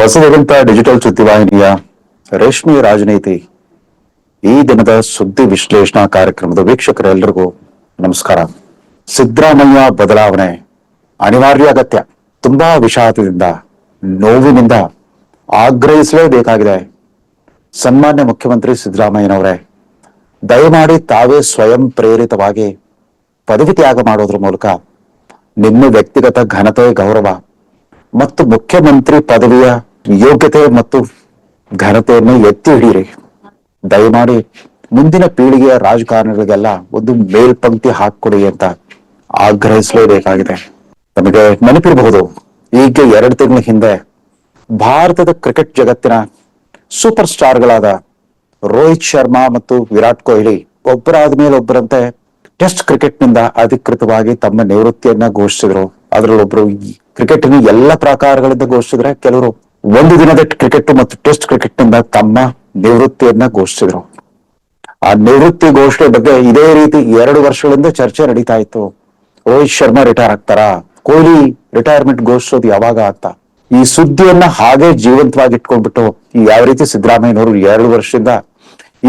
ಹೊಸದಂತ digital ಸುದ್ದಿವಾಹಿನಿಯ ರೇಷ್ಮೆ ರಾಜನೀತಿ ಈ ದಿನದ ಸುದ್ದಿ ವಿಶ್ಲೇಷಣಾ ಕಾರ್ಯಕ್ರಮದ ವೀಕ್ಷಕರೆಲ್ಲರಿಗೂ ನಮಸ್ಕಾರ. ಸಿದ್ದರಾಮಯ್ಯ ಬದಲಾವಣೆ ಅನಿವಾರ್ಯ ಅಗತ್ಯ. ತುಂಬಾ ವಿಷಾದದಿಂದ, ನೋವಿನಿಂದ ಆಗ್ರಹಿಸಲೇಬೇಕಾಗಿದೆ ಸನ್ಮಾನ್ಯ ಮುಖ್ಯಮಂತ್ರಿ ಸಿದ್ದರಾಮಯ್ಯನವರೇ, ದಯಮಾಡಿ ತಾವೇ ಸ್ವಯಂ ಪ್ರೇರಿತವಾಗಿ ಪದವಿ ತ್ಯಾಗ ಮಾಡೋದ್ರ ಮೂಲಕ ನಿಮ್ಮ ವ್ಯಕ್ತಿಗತ ಘನತೆ ಗೌರವ ಮತ್ತು ಮುಖ್ಯಮಂತ್ರಿ ಪದವಿಯ ಯೋಗ್ಯತೆ ಮತ್ತು ಘನತೆಯನ್ನು ಎತ್ತಿ ಹಿಡಿಯಿರಿ. ದಯಮಾಡಿ ಮುಂದಿನ ಪೀಳಿಗೆಯ ರಾಜಕಾರಣಿಗಳಿಗೆಲ್ಲ ಒಂದು ಮೇಲ್ಪಂಕ್ತಿ ಹಾಕೊಡಿ ಅಂತ ಆಗ್ರಹಿಸಲೇಬೇಕಾಗಿದೆ. ನಮಗೆ ನೆನಪಿರಬಹುದು ಈಗ ಎರಡು ತಿಂಗಳ ಹಿಂದೆ ಭಾರತದ ಕ್ರಿಕೆಟ್ ಜಗತ್ತಿನ ಸೂಪರ್ ಸ್ಟಾರ್ಗಳಾದ ರೋಹಿತ್ ಶರ್ಮಾ ಮತ್ತು ವಿರಾಟ್ ಕೊಹ್ಲಿ ಒಬ್ಬರಾದ ಮೇಲೆ ಒಬ್ಬರಂತೆ ಟೆಸ್ಟ್ ಕ್ರಿಕೆಟ್ನಿಂದ ಅಧಿಕೃತವಾಗಿ ತಮ್ಮ ನಿವೃತ್ತಿಯನ್ನ ಘೋಷಿಸಿದ್ರು. ಅದರಲ್ಲೊಬ್ರು ಕ್ರಿಕೆಟ್ ಎಲ್ಲ ಪ್ರಕಾರಗಳಿಂದ ಘೋಷಿಸಿದ್ರೆ ಕೆಲವರು ಒಂದು ದಿನದ ಕ್ರಿಕೆಟ್ ಮತ್ತು ಟೆಸ್ಟ್ ಕ್ರಿಕೆಟ್ನಿಂದ ತಮ್ಮ ನಿವೃತ್ತಿಯನ್ನ ಘೋಷಿಸಿದ್ರು. ಆ ನಿವೃತ್ತಿ ಘೋಷಣೆ ಬಗ್ಗೆ ಇದೇ ರೀತಿ ಎರಡು ವರ್ಷಗಳಿಂದ ಚರ್ಚೆ ನಡೀತಾ ಇತ್ತು. ರೋಹಿತ್ ಶರ್ಮಾ ರಿಟೈರ್ ಆಗ್ತಾರಾ? ಕೊಹ್ಲಿ ರಿಟೈರ್ಮೆಂಟ್ ಘೋಷಿಸೋದು ಯಾವಾಗ ಅಂತ. ಈ ಸುದ್ದಿಯನ್ನ ಹಾಗೆ ಜೀವಂತವಾಗಿ ಇಟ್ಕೊಂಡ್ಬಿಟ್ಟು ಈ ಯಾವ ರೀತಿ ಸಿದ್ದರಾಮಯ್ಯನವರು ಎರಡು ವರ್ಷದಿಂದ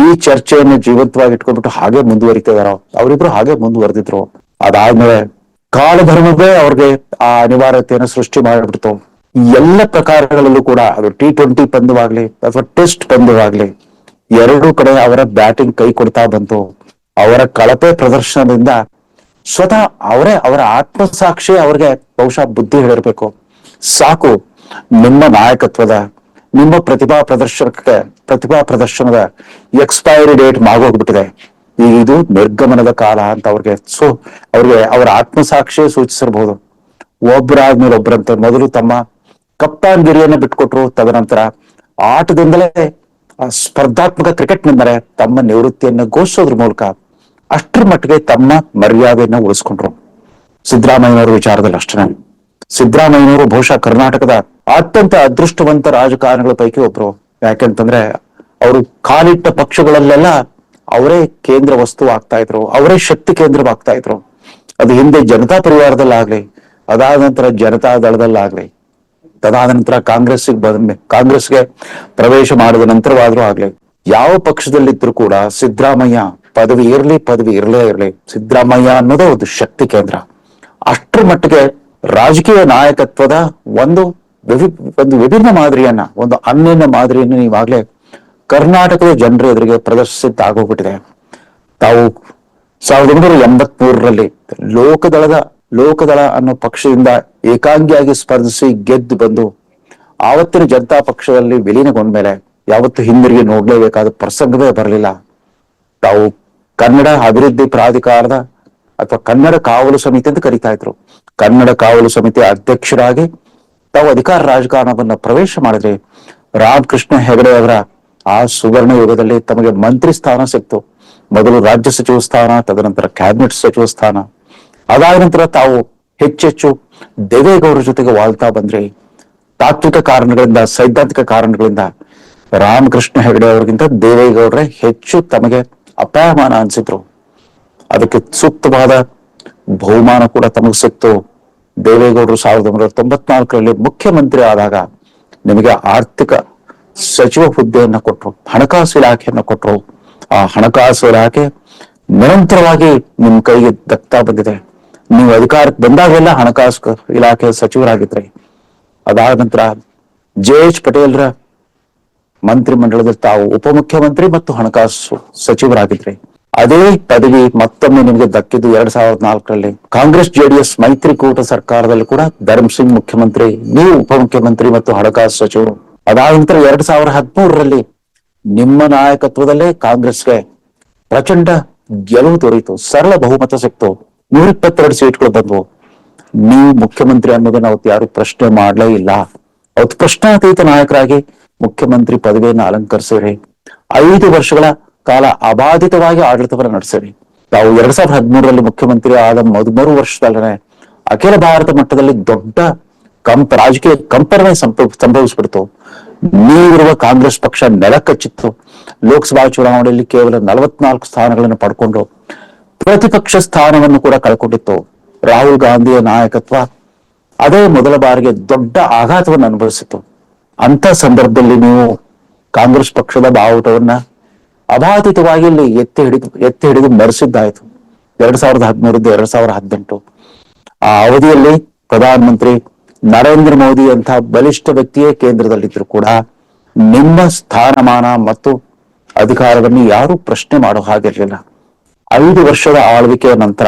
ಈ ಚರ್ಚೆಯನ್ನು ಜೀವಂತವಾಗಿ ಇಟ್ಕೊಂಡ್ಬಿಟ್ಟು ಹಾಗೆ ಮುಂದುವರಿತಾ ಇದಾರೋ ಅವರಿಬ್ರು ಹಾಗೆ ಮುಂದುವರೆದಿದ್ರು. ಅದಾದ್ಮೇಲೆ ಕಾಲಧರ್ಮವೇ ಅವ್ರಿಗೆ ಆ ಅನಿವಾರ್ಯತೆಯನ್ನು ಸೃಷ್ಟಿ ಮಾಡಿಬಿಡ್ತು. ಎಲ್ಲ ಪ್ರಕಾರಗಳಲ್ಲೂ ಕೂಡ, ಅದು ಟಿ ಟ್ವೆಂಟಿ ಪಂದ್ಯವಾಗ್ಲಿ ಅಥವಾ ಟೆಸ್ಟ್ ಪಂದ್ಯವಾಗ್ಲಿ ಎರಡೂ ಕಡೆ ಅವರ ಬ್ಯಾಟಿಂಗ್ ಕೈ ಕೊಡ್ತಾ ಬಂತು. ಅವರ ಕಳಪೆ ಪ್ರದರ್ಶನದಿಂದ ಸ್ವತಃ ಅವರೇ ಅವರ ಆತ್ಮಸಾಕ್ಷಿ ಅವ್ರಿಗೆ ಬಹುಶಃ ಬುದ್ಧಿ ಹೇಳಿರ್ಬೇಕು. ಸಾಕು, ನಿಮ್ಮ ನಾಯಕತ್ವದ, ನಿಮ್ಮ ಪ್ರತಿಭಾ ಪ್ರದರ್ಶನಕ್ಕೆ ಪ್ರತಿಭಾ ಪ್ರದರ್ಶನದ ಎಕ್ಸ್ಪೈರಿ ಡೇಟ್ ಮಾಗೋಗ್ಬಿಟ್ಟಿದೆ. ಈಗ ಇದು ನಿರ್ಗಮನದ ಕಾಲ ಅಂತ ಅವ್ರಿಗೆ ಸೊ, ಅವ್ರಿಗೆ ಅವರ ಆತ್ಮಸಾಕ್ಷಿಯೇ ಸೂಚಿಸಿರಬಹುದು ಒಬ್ಬರಾದ್ಮೇಲೆ ಒಬ್ಬರಂತೆ ಮೊದಲು ತಮ್ಮ ಕಪ್ತಾನ್ಗಿರಿಯನ್ನ ಬಿಟ್ಕೊಟ್ರು ತದನಂತರ ಆಟದಿಂದಲೇ ಸ್ಪರ್ಧಾತ್ಮಕ ಕ್ರಿಕೆಟ್ ನಿಂದಲೇ ತಮ್ಮ ನಿವೃತ್ತಿಯನ್ನು ಘೋಷಿಸೋದ್ರ ಮೂಲಕ ಅಷ್ಟರ ಮಟ್ಟಿಗೆ ತಮ್ಮ ಮರ್ಯಾದೆಯನ್ನ ಉಳಿಸ್ಕೊಂಡ್ರು. ಸಿದ್ದರಾಮಯ್ಯನವರ ವಿಚಾರದಲ್ಲಿ ಅಷ್ಟೇ. ಸಿದ್ದರಾಮಯ್ಯನವರು ಬಹುಶಃ ಕರ್ನಾಟಕದ ಅತ್ಯಂತ ಅದೃಷ್ಟವಂತ ರಾಜಕಾರಣಿಗಳ ಪೈಕಿ ಒಬ್ರು. ಯಾಕೆಂತಂದ್ರೆ ಅವರು ಕಾಲಿಟ್ಟ ಪಕ್ಷಗಳಲ್ಲೆಲ್ಲ ಅವರೇ ಕೇಂದ್ರ ವಸ್ತು ಆಗ್ತಾ ಇದ್ರು, ಅವರೇ ಶಕ್ತಿ ಕೇಂದ್ರವಾಗ್ತಾ ಇದ್ರು. ಅದು ಹಿಂದೆ ಜನತಾ ಪರಿವಾರದಲ್ಲಾಗ್ಲಿ, ಅದಾದ ನಂತರ ಜನತಾ ದಳದಲ್ಲಾಗ್ಲಿ ತದಾದ ನಂತರ ಕಾಂಗ್ರೆಸ್ ಕಾಂಗ್ರೆಸ್ಗೆ ಪ್ರವೇಶ ಮಾಡಿದ ನಂತರವಾದ್ರೂ ಆಗ್ಲಿ, ಯಾವ ಪಕ್ಷದಲ್ಲಿದ್ರು ಕೂಡ ಸಿದ್ದರಾಮಯ್ಯ ಪದವಿ ಇರಲಿ, ಪದವಿ ಇರಲೇ ಇರಲಿ, ಸಿದ್ದರಾಮಯ್ಯ ಅನ್ನೋದೇ ಒಂದು ಶಕ್ತಿ ಕೇಂದ್ರ. ಅಷ್ಟರ ಮಟ್ಟಿಗೆ ರಾಜಕೀಯ ನಾಯಕತ್ವದ ಒಂದು ಒಂದು ವಿಭಿನ್ನ ಮಾದರಿಯನ್ನ, ಒಂದು ಅನ್ಯನ ಮಾದರಿಯನ್ನು ನೀವಾಗ್ಲೇ ಕರ್ನಾಟಕದ ಜನರ ಎದುರಿಗೆ ಪ್ರದರ್ಶಿಸಿದ್ದಾಗೋಗ್ಬಿಟ್ಟಿದೆ ತಾವು ಸಾವಿರದ ಒಂಬೈನೂರ ಎಂಬತ್ ಮೂರರಲ್ಲಿ ಲೋಕದಳದ ಲೋಕದಳ ಅನ್ನೋ ಪಕ್ಷದಿಂದ ಏಕಾಂಗಿಯಾಗಿ ಸ್ಪರ್ಧಿಸಿ ಗೆದ್ದು ಬಂದು ಆವತ್ತಿನ ಜನತಾ ಪಕ್ಷದಲ್ಲಿ ವಿಲೀನಗೊಂಡ ಮೇಲೆ ಯಾವತ್ತು ಹಿಂದಿರುಗಿ ನೋಡ್ಲೇಬೇಕಾದ ಪ್ರಸಂಗವೇ ಬರಲಿಲ್ಲ. ತಾವು ಕನ್ನಡ ಅಭಿವೃದ್ಧಿ ಪ್ರಾಧಿಕಾರದ ಅಥವಾ ಕನ್ನಡ ಕಾವಲು ಸಮಿತಿ ಅಂತ ಕರಿತಾ ಇದ್ರು. ಕನ್ನಡ ಕಾವಲು ಸಮಿತಿ ಅಧ್ಯಕ್ಷರಾಗಿ ತಾವು ಅಧಿಕಾರ ರಾಜಕಾರಣವನ್ನ ಪ್ರವೇಶ ಮಾಡಿದ್ರೆ ರಾಮಕೃಷ್ಣ ಹೆಗಡೆ ಅವರ ಆ ಸುವರ್ಣ ಯುಗದಲ್ಲಿ ತಮಗೆ ಮಂತ್ರಿ ಸ್ಥಾನ ಸಿಕ್ತು. ಮೊದಲು ರಾಜ್ಯ ಸಚಿವ ಸ್ಥಾನ, ತದನಂತರ ಕ್ಯಾಬಿನೆಟ್ ಸಚಿವ ಸ್ಥಾನ. ಅದಾದ ನಂತರ ತಾವು ಹೆಚ್ಚೆಚ್ಚು ದೇವೇಗೌಡರ ಜೊತೆಗೆ ವಾಳ್ತಾ ಬಂದ್ರೆ ತಾತ್ವಿಕ ಕಾರಣಗಳಿಂದ, ಸೈದ್ಧಾಂತಿಕ ಕಾರಣಗಳಿಂದ ರಾಮಕೃಷ್ಣ ಹೆಗಡೆ ಅವರಿಗಿಂತ ದೇವೇಗೌಡರೇ ಹೆಚ್ಚು ತಮಗೆ ಅಪಾಯಮಾನ ಅನ್ಸಿದ್ರು. ಅದಕ್ಕೆ ಸೂಕ್ತವಾದ ಬಹುಮಾನ ಕೂಡ ತಮಗೆ ಸಿಕ್ತು. ದೇವೇಗೌಡರು ಸಾವಿರದ ಒಂಬೈನೂರ ತೊಂಬತ್ನಾಲ್ಕರಲ್ಲಿ ಮುಖ್ಯಮಂತ್ರಿ ಆದಾಗ ನಿಮಗೆ ಆರ್ಥಿಕ ಸಚಿವ ಹುದ್ದೆಯನ್ನ ಕೊಟ್ಟರು ಹಣಕಾಸು ಇಲಾಖೆಯನ್ನ ಕೊಟ್ಟರು ಆ ಹಣಕಾಸು ಇಲಾಖೆ ನಿರಂತರವಾಗಿ ನಿಮ್ ಕೈಗೆ ದಕ್ತಾ ಬಂದಿದೆ. ನೀವು ಅಧಿಕಾರಕ್ಕೆ ಬಂದಾಗೆಲ್ಲ ಹಣಕಾಸು ಇಲಾಖೆ ಸಚಿವರಾಗಿದ್ರಿ. ಅದಾದ ನಂತರ ಜೆ ಎಚ್ ಪಟೇಲ್ರ ಮಂತ್ರಿ ಮಂಡಳದಲ್ಲಿ ತಾವು ಉಪಮುಖ್ಯಮಂತ್ರಿ ಮತ್ತು ಹಣಕಾಸು ಸಚಿವರಾಗಿದ್ರಿ. ಅದೇ ಪದವಿ ಮತ್ತೊಮ್ಮೆ ನಿಮಗೆ ದಕ್ಕಿದ್ದು ಎರಡ್ ಸಾವಿರದ ನಾಲ್ಕರಲ್ಲಿ ಕಾಂಗ್ರೆಸ್ ಜೆಡಿಎಸ್ ಮೈತ್ರಿಕೂಟ ಸರ್ಕಾರದಲ್ಲಿ ಕೂಡ ಧರ್ಮ್ ಸಿಂಗ್ ಮುಖ್ಯಮಂತ್ರಿ, ನೀವು ಉಪಮುಖ್ಯಮಂತ್ರಿ ಮತ್ತು ಹಣಕಾಸು ಸಚಿವರು. ಅದಾದ ನಂತರ ಎರಡ್ ಸಾವಿರದ ಹದಿಮೂರರಲ್ಲಿ ನಿಮ್ಮ ನಾಯಕತ್ವದಲ್ಲೇ ಕಾಂಗ್ರೆಸ್ಗೆ ಪ್ರಚಂಡ ಗೆಲುವು ದೊರೆಯಿತು, ಸರಳ ಬಹುಮತ ಸಿಕ್ತು. ನೂರ ಇಪ್ಪತ್ತೆರಡು ಸೀಟ್ಗಳು ಬಂದ್ವು. ನೀವು ಮುಖ್ಯಮಂತ್ರಿ ಅನ್ನೋದನ್ನ ಅವತ್ತು ಯಾರು ಪ್ರಶ್ನೆ ಮಾಡ್ಲೇ ಇಲ್ಲ. ಅವತ್ತು ಪ್ರಶ್ನಾತೀತ ನಾಯಕರಾಗಿ ಮುಖ್ಯಮಂತ್ರಿ ಪದವಿಯನ್ನು ಅಲಂಕರಿಸಿರಿ. ಐದು ವರ್ಷಗಳ ಕಾಲ ಅಬಾಧಿತವಾಗಿ ಆಡಳಿತವನ್ನು ನಡೆಸಿರಿ. ತಾವು ಎರಡ್ ಸಾವಿರದ ಹದಿಮೂರರಲ್ಲಿ ಮುಖ್ಯಮಂತ್ರಿ ಆದ ಮೊದಮೂರು ವರ್ಷದಲ್ಲೇ ಅಖಿಲ ಭಾರತ ಮಟ್ಟದಲ್ಲಿ ದೊಡ್ಡ ಕಂಪ, ರಾಜಕೀಯ ಕಂಪನೆ ಸಂಭವ ಸಂಭವಿಸ್ಬಿಡ್ತು. ನೀವಿರುವ ಕಾಂಗ್ರೆಸ್ ಪಕ್ಷ ನೆಲಕಚ್ಚಿತ್ತು. ಲೋಕಸಭಾ ಚುನಾವಣೆಯಲ್ಲಿ ಕೇವಲ ನಲವತ್ನಾಲ್ಕು ಸ್ಥಾನಗಳನ್ನು ಪಡ್ಕೊಂಡು ಪ್ರತಿಪಕ್ಷ ಸ್ಥಾನವನ್ನು ಕೂಡ ಕಳ್ಕೊಂಡಿತ್ತು. ರಾಹುಲ್ ಗಾಂಧಿಯ ನಾಯಕತ್ವ ಅದೇ ಮೊದಲ ಬಾರಿಗೆ ದೊಡ್ಡ ಆಘಾತವನ್ನು ಅನುಭವಿಸಿತು ಅಂತ ಸಂದರ್ಭದಲ್ಲಿ ನೀವು ಕಾಂಗ್ರೆಸ್ ಪಕ್ಷದ ಬಾವುಟವನ್ನ ಅಬಾಧಿತವಾಗಿ ಇಲ್ಲಿ ಎತ್ತಿ ಹಿಡಿದು ಎತ್ತಿ ಹಿಡಿದು ಮೆರೆಸಿದ್ದಾಯ್ತು. ಎರಡ್ ಸಾವಿರದ ಹದಿಮೂರರಿಂದ ಎರಡ್ ಸಾವಿರದ ಹದಿನೆಂಟು. ಆ ಅವಧಿಯಲ್ಲಿ ಪ್ರಧಾನಮಂತ್ರಿ ನರೇಂದ್ರ ಮೋದಿ ಅಂತ ಬಲಿಷ್ಠ ವ್ಯಕ್ತಿಯೇ ಕೇಂದ್ರದಲ್ಲಿದ್ರು ಕೂಡ ನಿಮ್ಮ ಸ್ಥಾನಮಾನ ಮತ್ತು ಅಧಿಕಾರವನ್ನು ಯಾರು ಪ್ರಶ್ನೆ ಮಾಡೋ ಹಾಗಿರ್ಲಿಲ್ಲ. ಐದು ವರ್ಷದ ಆಳ್ವಿಕೆಯ ನಂತರ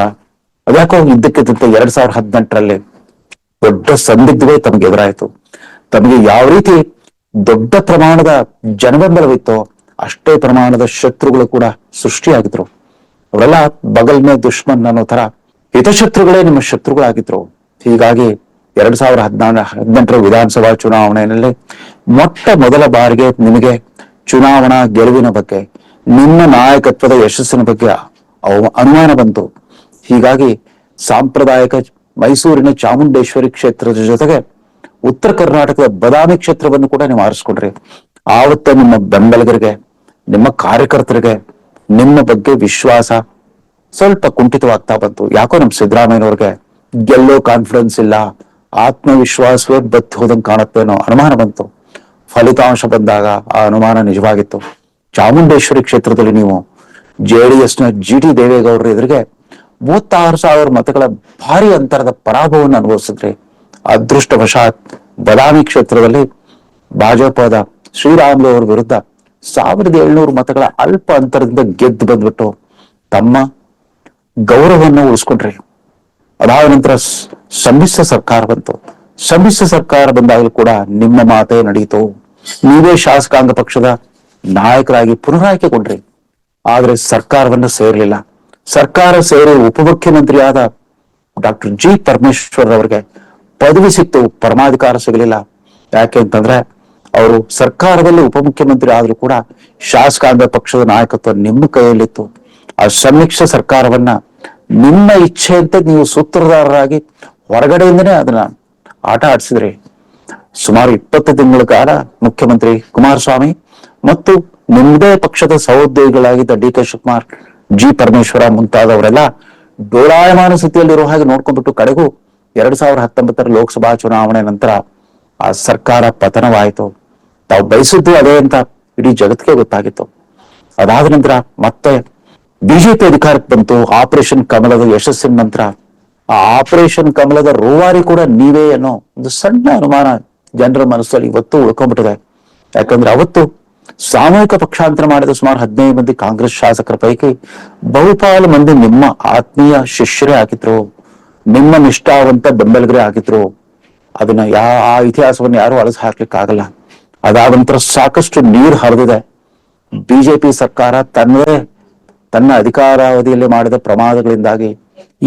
ಅದ್ಯಾಕೋ ಇದ್ದಕ್ಕಿದ್ದಂತೆ ಎರಡ್ ಸಾವಿರದ ಹದಿನೆಂಟರಲ್ಲಿ ದೊಡ್ಡ ಸಂದಿಗ್ಧವೇ ತಮಗೆ ಎದುರಾಯಿತು. ತಮಗೆ ಯಾವ ರೀತಿ ದೊಡ್ಡ ಪ್ರಮಾಣದ ಜನಬೆಂಬಲವಿತ್ತೋ ಅಷ್ಟೇ ಪ್ರಮಾಣದ ಶತ್ರುಗಳು ಕೂಡ ಸೃಷ್ಟಿಯಾಗಿದ್ರು. ಅವರೆಲ್ಲ ಬಗಲ್ ಮೇ ದುಶ್ಮನ್ ಅನ್ನೋ ತರ ಹಿತಶತ್ರುಗಳೇ ನಿಮ್ಮ ಶತ್ರುಗಳಾಗಿದ್ರು. ಹೀಗಾಗಿ ಎರಡ್ ಸಾವಿರ ಹದಿನಾಲ್ ಹದಿನೆಂಟರ ವಿಧಾನಸಭಾ ಚುನಾವಣೆಯಲ್ಲಿ ಮೊಟ್ಟ ಮೊದಲ ಬಾರಿಗೆ ನಿಮಗೆ ಚುನಾವಣಾ ಗೆಲುವಿನ ಬಗ್ಗೆ, ನಿಮ್ಮ ನಾಯಕತ್ವದ ಯಶಸ್ಸಿನ ಬಗ್ಗೆ ಅನುಮಾನ ಬಂತು. ಹೀಗಾಗಿ ಸಾಂಪ್ರದಾಯಿಕ ಮೈಸೂರಿನ ಚಾಮುಂಡೇಶ್ವರಿ ಕ್ಷೇತ್ರದ ಜೊತೆಗೆ ಉತ್ತರ ಕರ್ನಾಟಕದ ಬದಾಮಿ ಕ್ಷೇತ್ರವನ್ನು ಕೂಡ ನೀವು ಆರಿಸ್ಕೊಂಡ್ರಿ. ಆವತ್ತ ನಿಮ್ಮ ಬೆಂಬಲಿಗರಿಗೆ, ನಿಮ್ಮ ಕಾರ್ಯಕರ್ತರಿಗೆ, ನಿಮ್ಮ ಬಗ್ಗೆ ವಿಶ್ವಾಸ ಸ್ವಲ್ಪ ಕುಂಠಿತವಾಗ್ತಾ ಬಂತು. ಯಾಕೋ ನಮ್ ಸಿದ್ದರಾಮಯ್ಯನವ್ರಿಗೆ ಗೆಲ್ಲೋ ಕಾನ್ಫಿಡೆನ್ಸ್ ಇಲ್ಲ, ಆತ್ಮವಿಶ್ವಾಸವೇ ಬತ್ತಿ ಹೋದಂಗೆ ಕಾಣುತ್ತೆ ಅನ್ನೋ ಅನುಮಾನ ಬಂತು. ಫಲಿತಾಂಶ ಬಂದಾಗ ಆ ಅನುಮಾನ ನಿಜವಾಗಿತ್ತು. ಚಾಮುಂಡೇಶ್ವರಿ ಕ್ಷೇತ್ರದಲ್ಲಿ ನೀವು ಜೆಡಿಎಸ್ನ ಜಿ ಟಿ ದೇವೇಗೌಡರ ಎದುರಿಗೆ ಮೂವತ್ತಾರು ಸಾವಿರ ಮತಗಳ ಭಾರಿ ಅಂತರದ ಪರಾಭವವನ್ನು ಅನುಭವಿಸಿದ್ರೆ ಅದೃಷ್ಟವಶಾತ್ ಬದಾಮಿ ಕ್ಷೇತ್ರದಲ್ಲಿ ಭಾಜಪದ ಶ್ರೀರಾಮುಲು ಅವರ ವಿರುದ್ಧ ಸಾವಿರದ ಏಳ್ನೂರು ಮತಗಳ ಅಲ್ಪ ಅಂತರದಿಂದ ಗೆದ್ದು ಬಂದ್ಬಿಟ್ಟು ತಮ್ಮ ಗೌರವವನ್ನು ಉಳಿಸ್ಕೊಂಡ್ರಿ ಅದಾದ ನಂತರ ಸಮ್ಮಿಶ್ರ ಸರ್ಕಾರ ಬಂತು. ಸಮ್ಮಿಶ್ರ ಸರ್ಕಾರ ಬಂದಾಗಲೂ ಕೂಡ ನಿಮ್ಮ ಮಾತೇ ನಡೆಯಿತು ನೀವೇ ಶಾಸಕಾಂಗ ಪಕ್ಷದ ನಾಯಕರಾಗಿ ಪುನರಾಯ್ಕೆಗೊಂಡ್ರಿ ಆದ್ರೆ ಸರ್ಕಾರವನ್ನು ಸೇರಲಿಲ್ಲ. ಸರ್ಕಾರ ಸೇರಿ ಉಪಮುಖ್ಯಮಂತ್ರಿಯಾದ ಡಾಕ್ಟರ್ ಜಿ ಪರಮೇಶ್ವರ್ ಅವರಿಗೆ ಪದವಿ ಸಿಕ್ತು, ಪರಮಾಧಿಕಾರ ಸಿಗಲಿಲ್ಲ. ಯಾಕೆ ಅಂತಂದ್ರೆ ಅವರು ಸರ್ಕಾರದಲ್ಲಿ ಉಪಮುಖ್ಯಮಂತ್ರಿ ಆದ್ರೂ ಕೂಡ ಶಾಸಕಾಂಗ ಪಕ್ಷದ ನಾಯಕತ್ವ ನಿಮ್ಮ ಕೈಯಲ್ಲಿತ್ತು. ಆ ಸಮ್ಮಿಶ್ರ ಸರ್ಕಾರವನ್ನ ನಿಮ್ಮ ಇಚ್ಛೆಯಂತೆ ನೀವು ಸೂತ್ರಧಾರರಾಗಿ ಹೊರಗಡೆಯಿಂದನೇ ಅದನ್ನ ಆಟ ಆಡಿಸಿದ್ರಿ. ಸುಮಾರು ಇಪ್ಪತ್ತು ತಿಂಗಳ ಕಾಲ ಮುಖ್ಯಮಂತ್ರಿ ಕುಮಾರಸ್ವಾಮಿ ಮತ್ತು ನಿಮ್ಮದೇ ಪಕ್ಷದ ಸಹೋದ್ಯೋಗಿಗಳಾಗಿದ್ದ D K Shivakumar, G Parameshwara ಮುಂತಾದವರೆಲ್ಲ ಡೋಳಾಯಮಾನ ಸ್ಥಿತಿಯಲ್ಲಿರೋ ಹಾಗೆ ನೋಡ್ಕೊಂಡ್ಬಿಟ್ಟು ಕಡೆಗೂ ಎರಡ್ ಸಾವಿರದ ಹತ್ತೊಂಬತ್ತರ ಲೋಕಸಭಾ ಚುನಾವಣೆ ನಂತರ ಆ ಸರ್ಕಾರ ಪತನವಾಯಿತು. ತಾವು ಬಯಸಿದ್ದು ಅದೇ ಅಂತ ಇಡೀ ಜಗತ್ತಿಗೆ ಗೊತ್ತಾಗಿತ್ತು. ಅದಾದ ನಂತರ ಮತ್ತೆ ಬಿಜೆಪಿ ಅಧಿಕಾರಕ್ಕೆ ಬಂತು. ಆಪರೇಷನ್ ಕಮಲದ ಯಶಸ್ಸಿನ ನಂತರ ಆ ಆಪರೇಷನ್ ಕಮಲದ ರೂವಾರಿ ಕೂಡ ನೀವೇ ಅನ್ನೋ ಒಂದು ಸಣ್ಣ ಅನುಮಾನ ಜನರ ಮನಸ್ಸಲ್ಲಿ ಇವತ್ತು ಉಳ್ಕೊಂಡ್ಬಿಟ್ಟಿದೆ. ಯಾಕಂದ್ರೆ ಅವತ್ತು ಸಾಮೂಹಿಕ ಪಕ್ಷಾಂತರ ಮಾಡಿದ ಸುಮಾರು ಹದಿನೈದು ಮಂದಿ ಕಾಂಗ್ರೆಸ್ ಶಾಸಕರ ಪೈಕಿ ಬಹುಪಾಲು ಮಂದಿ ನಿಮ್ಮ ಆತ್ಮೀಯ ಶಿಷ್ಯರೇ ಆಗಿದ್ರು, ನಿಮ್ಮ ನಿಷ್ಠಾವಂತ ಬೆಂಬಲಿಗರೇ ಆಗಿದ್ರು. ಅದನ್ನ ಯಾ ಆ ಇತಿಹಾಸವನ್ನು ಯಾರು ಅಳಸ ಹಾಕ್ಲಿಕ್ಕೆ ಆಗಲ್ಲ ಅದಾದ ನಂತರ ಸಾಕಷ್ಟು ನೀರು ಹರಿದಿದೆ. ಬಿಜೆಪಿ ಸರ್ಕಾರ ತನ್ನದೇ ತನ್ನ ಅಧಿಕಾರಾವಧಿಯಲ್ಲಿ ಮಾಡಿದ ಪ್ರಮಾದಗಳಿಂದಾಗಿ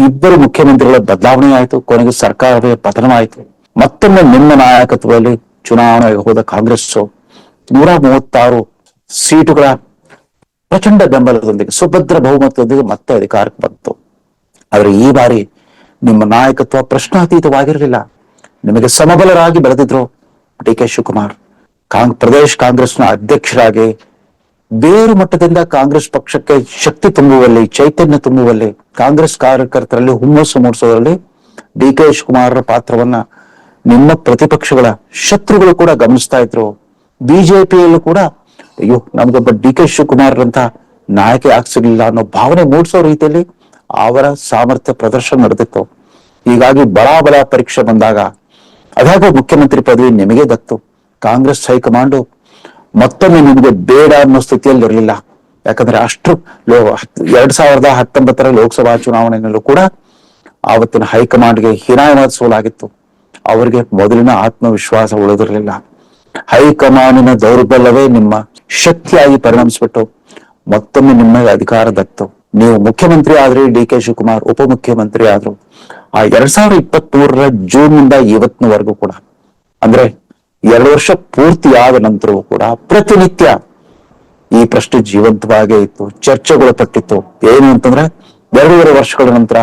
ಇಬ್ಬರು ಮುಖ್ಯಮಂತ್ರಿಗಳ ಬದಲಾವಣೆ ಆಯಿತು, ಕೊನೆಗೆ ಸರ್ಕಾರವೇ ಪತನವಾಯಿತು. ಮತ್ತೊಮ್ಮೆ ನಿಮ್ಮ ನಾಯಕತ್ವದಲ್ಲಿ ಚುನಾವಣೆಗೆ ಹೋದ ಕಾಂಗ್ರೆಸ್ ನೂರ ಮೂವತ್ತಾರು ಸೀಟುಗಳ ಪ್ರಚಂಡ ಬೆಂಬಲದೊಂದಿಗೆ, ಸುಭದ್ರ ಬಹುಮತದೊಂದಿಗೆ ಮತ್ತೆ ಅಧಿಕಾರಕ್ಕೆ ಬಂತು. ಆದ್ರೆ ಈ ಬಾರಿ ನಿಮ್ಮ ನಾಯಕತ್ವ ಪ್ರಶ್ನಾತೀತವಾಗಿರಲಿಲ್ಲ. ನಿಮಗೆ ಸಮಬಲರಾಗಿ ಬೆಳೆದಿದ್ರು ಡಿ ಕೆ ಶಿವಕುಮಾರ್. ಕಾಂಗ್, ಪ್ರದೇಶ್ ಕಾಂಗ್ರೆಸ್ನ ಅಧ್ಯಕ್ಷರಾಗಿ ಬೇರು ಮಟ್ಟದಿಂದ ಕಾಂಗ್ರೆಸ್ ಪಕ್ಷಕ್ಕೆ ಶಕ್ತಿ ತುಂಬುವಲ್ಲಿ, ಚೈತನ್ಯ ತುಂಬುವಲ್ಲಿ, ಕಾಂಗ್ರೆಸ್ ಕಾರ್ಯಕರ್ತರಲ್ಲಿ ಹುಮ್ಮಸ್ಸು ಮೂಡಿಸೋದ್ರಲ್ಲಿ ಡಿ ಕೆ ಶಿವಕುಮಾರರ ಪಾತ್ರವನ್ನ ನಿಮ್ಮ ಪ್ರತಿಪಕ್ಷಗಳ ಶತ್ರುಗಳು ಕೂಡ ಗಮನಿಸ್ತಾ ಇದ್ರು. ಬಿಜೆಪಿಯಲ್ಲೂ ಕೂಡ, ಅಯ್ಯೋ ನಮ್ಗೊಬ್ಬ ಡಿ ಕೆ ಶಿವಕುಮಾರ್ರಂತ ನಾಯಕ ಆಗ್ಸಿರ್ಲಿಲ್ಲ ಅನ್ನೋ ಭಾವನೆ ಮೂಡಿಸೋ ರೀತಿಯಲ್ಲಿ ಅವರ ಸಾಮರ್ಥ್ಯ ಪ್ರದರ್ಶನ ನಡೆದಿತ್ತು. ಹೀಗಾಗಿ ಬಡ ಪರೀಕ್ಷೆ ಬಂದಾಗ, ಅದಾಗೋ ಮುಖ್ಯಮಂತ್ರಿ ಪದವಿ ನಿಮಗೆ ದತ್ತು. ಕಾಂಗ್ರೆಸ್ ಹೈಕಮಾಂಡು ಮತ್ತೊಮ್ಮೆ ನಿಮಗೆ ಬೇಡ ಅನ್ನೋ ಸ್ಥಿತಿಯಲ್ಲಿ ಇರಲಿಲ್ಲ ಯಾಕಂದ್ರೆ ಅಷ್ಟು ಲೋ, ಎರಡ್ ಸಾವಿರದ ಹತ್ತೊಂಬತ್ತರ ಲೋಕಸಭಾ ಚುನಾವಣೆಯಲ್ಲೂ ಕೂಡ ಆವತ್ತಿನ ಹೈಕಮಾಂಡ್ಗೆ ಹೀನಾಯವಾದ ಸೋಲಾಗಿತ್ತು. ಅವರಿಗೆ ಮೊದಲಿನ ಆತ್ಮವಿಶ್ವಾಸ ಉಳಿದಿರಲಿಲ್ಲ. ಹೈಕಮಾಂಡಿನ ದೌರ್ಬಲ್ಯವೇ ನಿಮ್ಮ ಶಕ್ತಿಯಾಗಿ ಪರಿಣಮಿಸ್ಬಿಟ್ಟು ಮತ್ತೊಮ್ಮೆ ನಿಮ್ಮ ಅಧಿಕಾರ ದತ್ತು. ನೀವು ಮುಖ್ಯಮಂತ್ರಿ ಆದ್ರೆ, ಡಿ ಕೆ ಶಿವಕುಮಾರ್ ಉಪಮುಖ್ಯಮಂತ್ರಿ ಆದ್ರು. ಆ ಎರಡ್ ಸಾವಿರದ ಇಪ್ಪತ್ತ್ ಮೂರರ ಜೂನ್ನಿಂದ ಇವತ್ತಿನವರೆಗೂ ಕೂಡ, ಅಂದ್ರೆ ಎರಡು ವರ್ಷ ಪೂರ್ತಿಯಾದ ನಂತರವೂ ಕೂಡ ಪ್ರತಿನಿತ್ಯ ಈ ಪ್ರಶ್ನೆ ಜೀವಂತವಾಗೇ ಇತ್ತು, ಚರ್ಚೆಗೊಳಪಟ್ಟಿತ್ತು. ಏನು ಅಂತಂದ್ರೆ ಎರಡೂವರೆ ವರ್ಷಗಳ ನಂತರ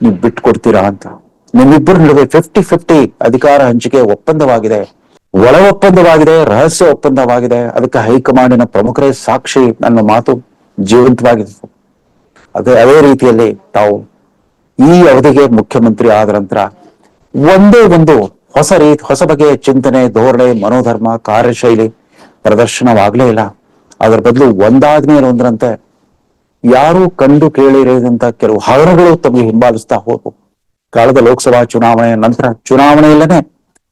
ನೀವು ಬಿಟ್ಕೊಡ್ತೀರಾ ಅಂತ. ನಿಮ್ಮಿಬ್ಬರ ನಡುವೆ ಫಿಫ್ಟಿ ಫಿಫ್ಟಿ ಅಧಿಕಾರ ಹಂಚಿಕೆ ಒಪ್ಪಂದವಾಗಿದೆ. ಒಳ ಒಪ್ಪಂದವಾಗಿದೆ ರಹಸ್ಯ ಒಪ್ಪಂದವಾಗಿದೆ. ಅದಕ್ಕೆ ಹೈಕಮಾಂಡಿನ ಪ್ರಮುಖರೇ ಸಾಕ್ಷಿ ನನ್ನ ಮಾತು ಜೀವಂತವಾಗಿದೆ. ಅದೇ ಅದೇ ರೀತಿಯಲ್ಲಿ ತಾವು ಈ ಅವಧಿಗೆ ಮುಖ್ಯಮಂತ್ರಿ ಆದ ನಂತರ ಒಂದೇ ಒಂದು ಹೊಸ ರೀತಿ ಹೊಸ ಬಗೆಯ ಚಿಂತನೆ, ಧೋರಣೆ, ಮನೋಧರ್ಮ, ಕಾರ್ಯಶೈಲಿ ಪ್ರದರ್ಶನವಾಗಲೇ ಇಲ್ಲ. ಅದರ ಬದಲು ಒಂದಾದ್ಮೇಲೆ ಒಂದರಂತೆ ಯಾರು ಕಂಡು ಕೇಳಿರದಂತ ಕೆಲವು ಹಗರಣಗಳು ತಮಗೆ ಹಿಂಬಾಲಿಸ್ತಾ ಹೋದವು. ಕಳೆದ ಲೋಕಸಭಾ ಚುನಾವಣೆಯ ನಂತರ ಚುನಾವಣೆಯಲ್ಲೇ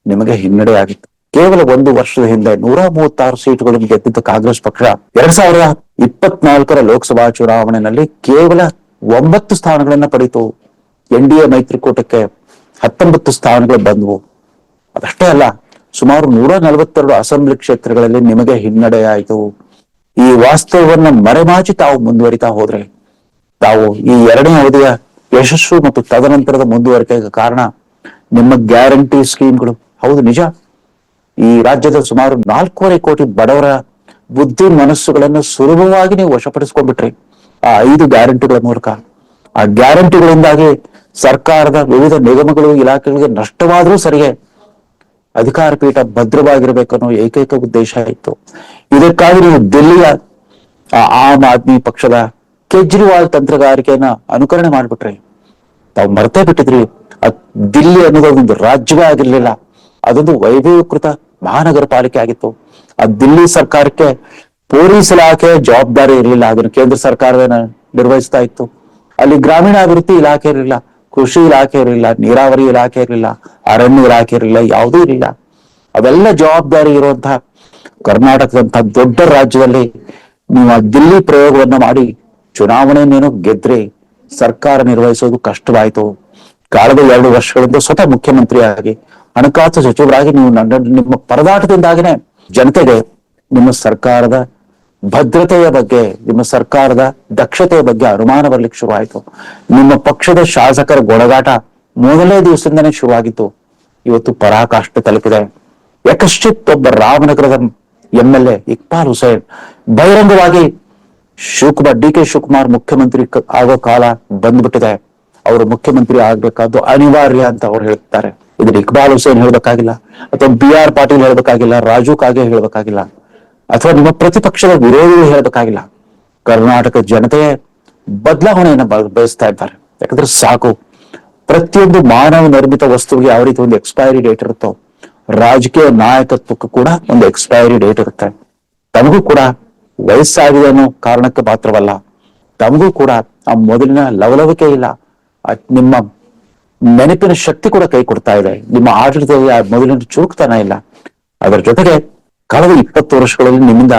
ನಿಮಗೆ ಹಿನ್ನಡೆ ಆಗಿತ್ತು. ಕೇವಲ ಒಂದು ವರ್ಷದ ಹಿಂದೆ ನೂರ ಮೂವತ್ತಾರು ಸೀಟುಗಳನ್ನು ಗೆದ್ದಿದ್ದ ಕಾಂಗ್ರೆಸ್ ಪಕ್ಷ. ಎರಡ್ ಸಾವಿರದ ಇಪ್ಪತ್ನಾಲ್ಕರ ಲೋಕಸಭಾ ಚುನಾವಣೆಯಲ್ಲಿ ಕೇವಲ ಒಂಬತ್ತು ಸ್ಥಾನಗಳನ್ನ ಪಡೆಯಿತು ಎನ್ ಡಿ ಎ ಮೈತ್ರಿಕೂಟಕ್ಕೆ ಹತ್ತೊಂಬತ್ತು ಸ್ಥಾನಗಳು ಬಂದವು. ಅದಷ್ಟೇ ಅಲ್ಲ, ಸುಮಾರು ನೂರ ನಲವತ್ತೆರಡು ಅಸೆಂಬ್ಲಿ ಕ್ಷೇತ್ರಗಳಲ್ಲಿ ನಿಮಗೆ ಹಿನ್ನಡೆಯಾಯಿತು. ಈ ವಾಸ್ತವವನ್ನ ಮರೆಮಾಚಿ ತಾವು ಮುಂದುವರಿತಾ ಹೋದ್ರೆ. ತಾವು ಈ ಎರಡನೇ ಅವಧಿಯ ಯಶಸ್ಸು ಮತ್ತು ತದನಂತರದ ಮುಂದುವರಿಕೆಗೆ ಕಾರಣ ನಿಮ್ಮ ಗ್ಯಾರಂಟಿ ಸ್ಕೀಮ್ಗಳು. ಹೌದು, ನಿಜ. ಈ ರಾಜ್ಯದ ಸುಮಾರು ನಾಲ್ಕೂವರೆ ಕೋಟಿ ಬಡವರ ಬುದ್ಧಿ ಮನಸ್ಸುಗಳನ್ನು ಸುಲಭವಾಗಿ ನೀವು ವಶಪಡಿಸ್ಕೊಂಡ್ಬಿಟ್ರಿ. ಆ ಐದು ಗ್ಯಾರಂಟಿಗಳ ಮೂಲಕ. ಆ ಗ್ಯಾರಂಟಿಗಳಿಂದಾಗಿ ಸರ್ಕಾರದ ವಿವಿಧ ನಿಗಮಗಳು, ಇಲಾಖೆಗಳಿಗೆ ನಷ್ಟವಾದ್ರೂ ಸರಿಯೇ ಅಧಿಕಾರ ಪೀಠ ಭದ್ರವಾಗಿರ್ಬೇಕು ಅನ್ನೋ ಏಕೈಕ ಉದ್ದೇಶ ಇತ್ತು. ಇದಕ್ಕಾಗಿ ನೀವು ದಿಲ್ಲಿಯ ಆಮ್ ಆದ್ಮಿ ಪಕ್ಷದ ಕೇಜ್ರಿವಾಲ್ ತಂತ್ರಗಾರಿಕೆಯನ್ನ ಅನುಕರಣೆ ಮಾಡ್ಬಿಟ್ರಿ. ತಾವು ಮರ್ತೇ ಬಿಟ್ಟಿದ್ರಿ. ದಿಲ್ಲಿ ಅನ್ನೋದು ಒಂದು ರಾಜ್ಯವೇ ಆಗಿರ್ಲಿಲ್ಲ. ಅದೊಂದು ವೈಭವೀಕೃತ ಮಹಾನಗರ ಪಾಲಿಕೆ ಆಗಿತ್ತು. ಆ ದಿಲ್ಲಿ ಸರ್ಕಾರಕ್ಕೆ ಪೊಲೀಸ್ ಇಲಾಖೆ ಜವಾಬ್ದಾರಿ ಇರಲಿಲ್ಲ. ಅದನ್ನು ಕೇಂದ್ರ ಸರ್ಕಾರವೇ ನಿರ್ವಹಿಸ್ತಾ ಇತ್ತು. ಅಲ್ಲಿ ಗ್ರಾಮೀಣಾಭಿವೃದ್ಧಿ ಇಲಾಖೆ ಇರಲಿಲ್ಲ. ಕೃಷಿ ಇಲಾಖೆ ಇರಲಿಲ್ಲ. ನೀರಾವರಿ ಇಲಾಖೆ ಇರಲಿಲ್ಲ. ಅರಣ್ಯ ಇಲಾಖೆ ಇರಲಿಲ್ಲ. ಯಾವುದೂ ಇರಲಿಲ್ಲ. ಅವೆಲ್ಲ ಜವಾಬ್ದಾರಿ ಇರುವಂತಹ ಕರ್ನಾಟಕದಂತಹ ದೊಡ್ಡ ರಾಜ್ಯದಲ್ಲಿ ನೀವು ಆ ದಿಲ್ಲಿ ಪ್ರಯೋಗವನ್ನ ಮಾಡಿ ಚುನಾವಣೆಯನ್ನೇನೋ ಗೆದ್ರೆ ಸರ್ಕಾರ ನಿರ್ವಹಿಸೋದು ಕಷ್ಟವಾಯಿತು. ಕಳೆದ ಎರಡು ವರ್ಷಗಳಿಂದ ಸ್ವತಃ ಮುಖ್ಯಮಂತ್ರಿಯಾಗಿ ಹಣಕಾಸು ಸಚಿವರಾಗಿ ನೀವು ನಿಮ್ಮ ಪರದಾಟದಿಂದಾಗಿನೇ ಜನತೆಗೆ ನಿಮ್ಮ ಸರ್ಕಾರದ ಭದ್ರತೆಯ ಬಗ್ಗೆ, ನಿಮ್ಮ ಸರ್ಕಾರದ ದಕ್ಷತೆಯ ಬಗ್ಗೆ ಅನುಮಾನ ಬರ್ಲಿಕ್ಕೆ ಶುರುವಾಯಿತು. ನಿಮ್ಮ ಪಕ್ಷದ ಶಾಸಕರ ಗೊಳಗಾಟ ಮೊದಲನೇ ದಿವಸದಿಂದನೇ ಶುರುವಾಗಿತ್ತು. ಇವತ್ತು ಪರಾಕಾಷ್ಟ ತಲುಪಿದೆ. ಯಕಶ್ಚಿತ್ ಒಬ್ಬ ರಾಮನಗರದ M L A Iqbal Hussain ಬಹಿರಂಗವಾಗಿ ಶಿವಕುಮಾರ್, ಡಿ ಕೆ ಶಿವಕುಮಾರ್ ಮುಖ್ಯಮಂತ್ರಿ ಆಗೋ ಕಾಲ ಬಂದ್ಬಿಟ್ಟಿದೆ. ಅವರು ಮುಖ್ಯಮಂತ್ರಿ ಆಗ್ಬೇಕಾದ್ದು ಅನಿವಾರ್ಯ ಅಂತ ಅವ್ರು ಹೇಳ್ತಾರೆ ಇದನ್ನ ಇಕ್ಬಾಲ್ ಹುಸೇನ್ ಹೇಳ್ಬೇಕಾಗಿಲ್ಲ, ಅಥವಾ ಬಿ ಆರ್ ಪಾಟೀಲ್ ಹೇಳ್ಬೇಕಾಗಿಲ್ಲ, ರಾಜು ಕಾಗೆ ಹೇಳ್ಬೇಕಾಗಿಲ್ಲ, ಅಥವಾ ನಿಮ್ಮ ಪ್ರತಿಪಕ್ಷದ ವಿರೋಧಿಗಳು ಹೇಳ್ಬೇಕಾಗಿಲ್ಲ, ಕರ್ನಾಟಕ ಜನತೆ ಬದಲಾವಣೆಯನ್ನ ಬಯಸ್ತಾ ಇದ್ದಾರೆ. ಯಾಕಂದ್ರೆ ಸಾಕು, ಪ್ರತಿಯೊಂದು ಮಾನವ ನಿರ್ಮಿತ ವಸ್ತುವಿಗೆ ಯಾವ ರೀತಿ ಒಂದು ಎಕ್ಸ್ಪೈರಿ ಡೇಟ್ ಇರುತ್ತೋ, ರಾಜಕೀಯ ನಾಯಕತ್ವಕ್ಕೂ ಕೂಡ ಒಂದು ಎಕ್ಸ್ಪೈರಿ ಡೇಟ್ ಇರುತ್ತೆ. ತಮಗೂ ಕೂಡ ವಯಸ್ಸಾಗಿದೆ ಅನ್ನೋ ಕಾರಣಕ್ಕೆ ಮಾತ್ರವಲ್ಲ, ತಮಗೂ ಕೂಡ ಆ ಮೊದಲಿನ ಲವಲವಿಕೆ ಇಲ್ಲ ನಿಮ್ಮ ನೆನಪಿನ ಶಕ್ತಿ ಕೂಡ ಕೈ ಕೊಡ್ತಾ ಇದೆ. ನಿಮ್ಮ ಆಡಳಿತದಲ್ಲಿ ಆ ಮೊದಲಿನ ಚುರುಕ್ತನ ಇಲ್ಲ. ಅದರ ಜೊತೆಗೆ ಕಳೆದ ಇಪ್ಪತ್ತು ವರ್ಷಗಳಲ್ಲಿ ನಿಮ್ಮಿಂದ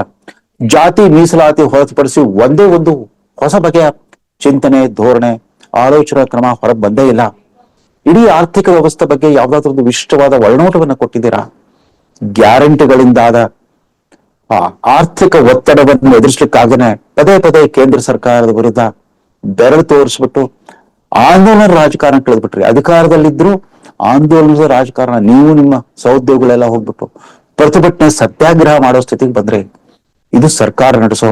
ಜಾತಿ ಮೀಸಲಾತಿ ಹೊರತುಪಡಿಸಿ ಒಂದೇ ಒಂದು ಹೊಸ ಬಗೆಯ ಚಿಂತನೆ, ಧೋರಣೆ, ಆಲೋಚನಾ ಕ್ರಮ ಹೊರಗೆ ಬಂದೇ ಇಲ್ಲ. ಇಡೀ ಆರ್ಥಿಕ ವ್ಯವಸ್ಥೆ ಬಗ್ಗೆ ಯಾವ್ದಾದ್ರು ಒಂದು ವಿಶಿಷ್ಟವಾದ ಒಳನೋಟವನ್ನು ಕೊಟ್ಟಿದ್ದೀರಾ? ಗ್ಯಾರಂಟಿಗಳಿಂದಾದ ಆರ್ಥಿಕ ಒತ್ತಡವನ್ನು ಎದುರಿಸಲಿಕ್ಕಾಗನೆ ಪದೇ ಪದೇ ಕೇಂದ್ರ ಸರ್ಕಾರದ ವಿರುದ್ಧ ಬೆರಳು ತೋರಿಸ್ಬಿಟ್ಟು ಆಂದೋಲನ ರಾಜಕಾರಣ ಕಳೆದ್ಬಿಟ್ರಿ. ಅಧಿಕಾರದಲ್ಲಿದ್ರು ಆಂದೋಲನದ ರಾಜಕಾರಣ. ನೀವು ನಿಮ್ಮ ಸಹೋದ್ಯೋಗಗಳೆಲ್ಲ ಹೋಗ್ಬಿಟ್ಟು ಪ್ರತಿಭಟನೆ ಸತ್ಯಾಗ್ರಹ ಮಾಡೋ ಸ್ಥಿತಿಗೆ ಬಂದ್ರೆ ಇದು ಸರ್ಕಾರ ನಡೆಸೋ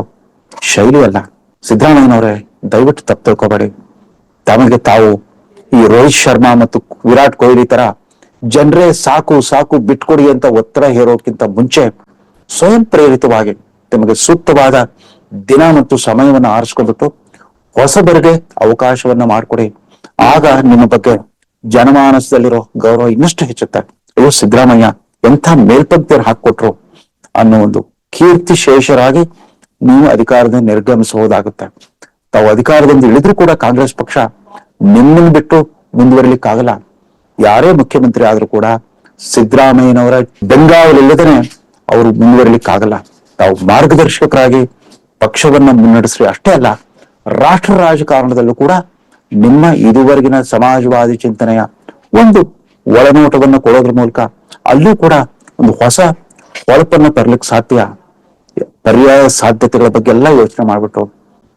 ಶೈಲಿ ಅಲ್ಲ. ಸಿದ್ದರಾಮಯ್ಯನವರೇ, ದಯವಿಟ್ಟು ತಪ್ಪು ತಿಳ್ಕೊಬೇಡಿ. ತಮಗೆ ತಾವು ಈ ರೋಹಿತ್ ಶರ್ಮಾ ಮತ್ತು ವಿರಾಟ್ ಕೊಹ್ಲಿ ತರ ಜನರೇ ಸಾಕು ಸಾಕು ಬಿಟ್ಕೊಡಿ ಅಂತ ಒತ್ತಡ ಹೇರೋಕ್ಕಿಂತ ಮುಂಚೆ ಸ್ವಯಂ ಪ್ರೇರಿತವಾಗಿ ನಿಮಗೆ ಸೂಕ್ತವಾದ ದಿನ ಮತ್ತು ಸಮಯವನ್ನು ಆರಿಸ್ಕೊಂಡ್ಬಿಟ್ಟು ಹೊಸಬರಿಗೆ ಅವಕಾಶವನ್ನ ಮಾಡಿಕೊಡಿ. ಆಗ ನಿಮ್ಮ ಬಗ್ಗೆ ಜನಮಾನಸದಲ್ಲಿರೋ ಗೌರವ ಇನ್ನಷ್ಟು ಹೆಚ್ಚುತ್ತೆ. ಅಯ್ಯೋ ಸಿದ್ದರಾಮಯ್ಯ, ಎಂಥ ಮೇಲ್ಪಂಕ್ತಿಯನ್ನು ಹಾಕೊಟ್ರು ಅನ್ನೋ ಒಂದು ಕೀರ್ತಿ ಶೇಷರಾಗಿ ನೀವು ಅಧಿಕಾರದಿಂದ ನಿರ್ಗಮಿಸುವುದಾಗುತ್ತೆ ತಾವು ಅಧಿಕಾರದಿಂದ ಇಳಿದ್ರೂ ಕೂಡ ಕಾಂಗ್ರೆಸ್ ಪಕ್ಷ ನಿಮ್ಮನ್ನು ಬಿಟ್ಟು ಮುಂದುವರಿಲಿಕ್ಕಾಗಲ್ಲ. ಯಾರೇ ಮುಖ್ಯಮಂತ್ರಿ ಆದ್ರೂ ಕೂಡ ಸಿದ್ದರಾಮಯ್ಯನವರ ಬೆಂಗಾವಲಿಲ್ಲದೇನೆ ಅವರು ಮುಂದುವರಿಲಿಕ್ಕಾಗಲ್ಲ. ತಾವು ಮಾರ್ಗದರ್ಶಕರಾಗಿ ಪಕ್ಷವನ್ನ ಮುನ್ನಡೆಸ್ರಿ ಅಷ್ಟೇ ಅಲ್ಲ ರಾಷ್ಟ್ರ ರಾಜಕಾರಣದಲ್ಲೂ ಕೂಡ ನಿಮ್ಮ ಇದುವರೆಗಿನ ಸಮಾಜವಾದಿ ಚಿಂತನೆಯ ಒಂದು ಒಳನೋಟವನ್ನು ಕೊಡೋದ್ರ ಮೂಲಕ ಅಲ್ಲೂ ಕೂಡ ಒಂದು ಹೊಸ ಹೊಳಪನ್ನು ತರ್ಲಿಕ್ಕೆ ಸಾಧ್ಯ, ಪರ್ಯಾಯ ಸಾಧ್ಯತೆಗಳ ಬಗ್ಗೆ ಎಲ್ಲ ಯೋಚನೆ ಮಾಡ್ಬಿಟ್ಟು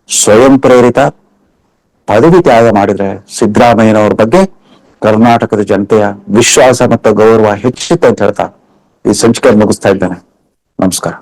ಸ್ವಯಂ ಪ್ರೇರಿತ ಪದವಿ ತ್ಯಾಗ ಮಾಡಿದ್ರೆ ಸಿದ್ದರಾಮಯ್ಯನವ್ರ ಬಗ್ಗೆ ಕರ್ನಾಟಕದ ಜನತೆಯ ವಿಶ್ವಾಸ ಮತ್ತು ಗೌರವ ಹೆಚ್ಚುತ್ತೆ ಅಂತ ಹೇಳ್ತಾ ಈ ಸಂಚಿಕೆ ಮುಗಿಸ್ತಾ ಇದ್ದೇನೆ. ನಮಸ್ಕಾರ.